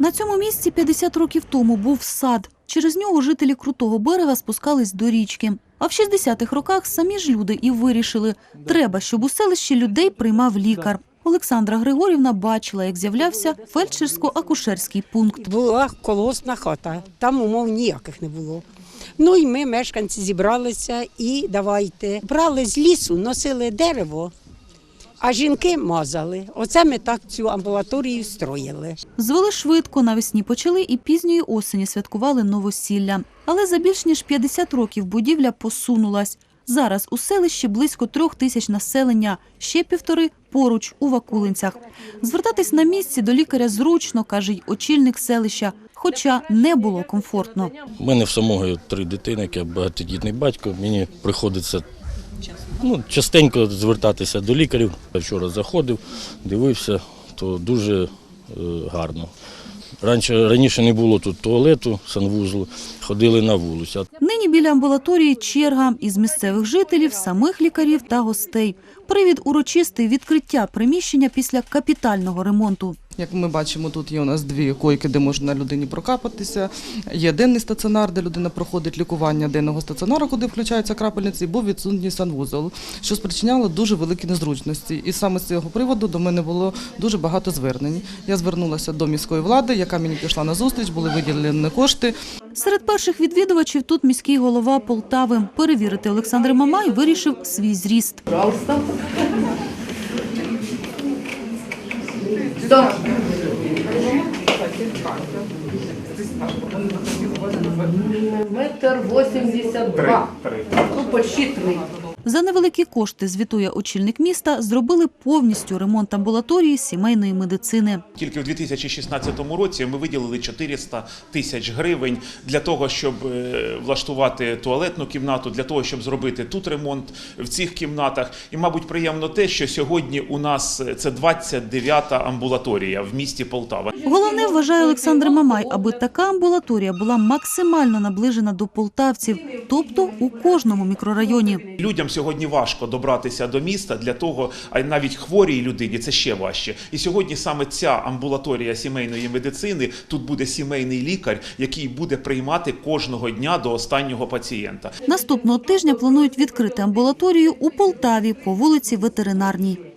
На цьому місці 50 років тому був сад. Через нього жителі Крутого берега спускались до річки. А в 60-х роках самі ж люди і вирішили, треба, щоб у селищі людей приймав лікар. Олександра Григорівна бачила, як з'являвся фельдшерсько-акушерський пункт. Була колосна хата, там умов ніяких не було. Ну і ми, мешканці, зібралися і давайте. Брали з лісу, носили дерево, а жінки мазали. Оце ми так цю амбулаторію строїли. Звели швидко, навесні почали і пізньої осені святкували новосілля. Але за більш ніж 50 років будівля посунулась. Зараз у селищі близько трьох тисяч населення, ще півтори поруч у Вакулинцях. Звертатись на місці до лікаря зручно, каже й очільник селища, хоча не було комфортно. У мене в самого три дитини, як я багатодітний батько. Мені приходиться ну, частенько звертатися до лікарів. Вчора заходив, дивився, то дуже е, гарно. Раніше, раніше не було тут туалету, санвузлу, ходили на вулицю. Нині біля амбулаторії черга із місцевих жителів, самих лікарів та гостей. Привід урочистий відкриття приміщення після капітального ремонту. Як ми бачимо, тут є у нас дві койки, де можна людині прокапатися. Є денний стаціонар, де людина проходить лікування денного стаціонару, куди включаються крапельниці, і був відсутній санвузол, що спричиняло дуже великі незручності. І саме з цього приводу до мене було дуже багато звернень. Я звернулася до міської влади, яка мені пішла на зустріч, були виділені кошти. Серед перших відвідувачів тут міський голова Полтави. Перевірити Олександр Мамай вирішив свій зріст. Метр восемьдесят два. Ну, почти три. За невеликі кошти, звітує очільник міста, зробили повністю ремонт амбулаторії сімейної медицини. Тільки в 2016 році ми виділили 400 тисяч гривень для того, щоб е, влаштувати туалетну кімнату, для того, щоб зробити тут ремонт в цих кімнатах. І, мабуть, приємно те, що сьогодні у нас це 29-та амбулаторія в місті Полтава. Головне, вважає Олександр Мамай, аби така амбулаторія була максимально наближена до полтавців, тобто у кожному мікрорайоні. Сьогодні важко добратися до міста для того, а навіть хворій людині це ще важче. І сьогодні саме ця амбулаторія сімейної медицини тут буде сімейний лікар, який буде приймати кожного дня до останнього пацієнта. Наступного тижня планують відкрити амбулаторію у Полтаві по вулиці Ветеринарній.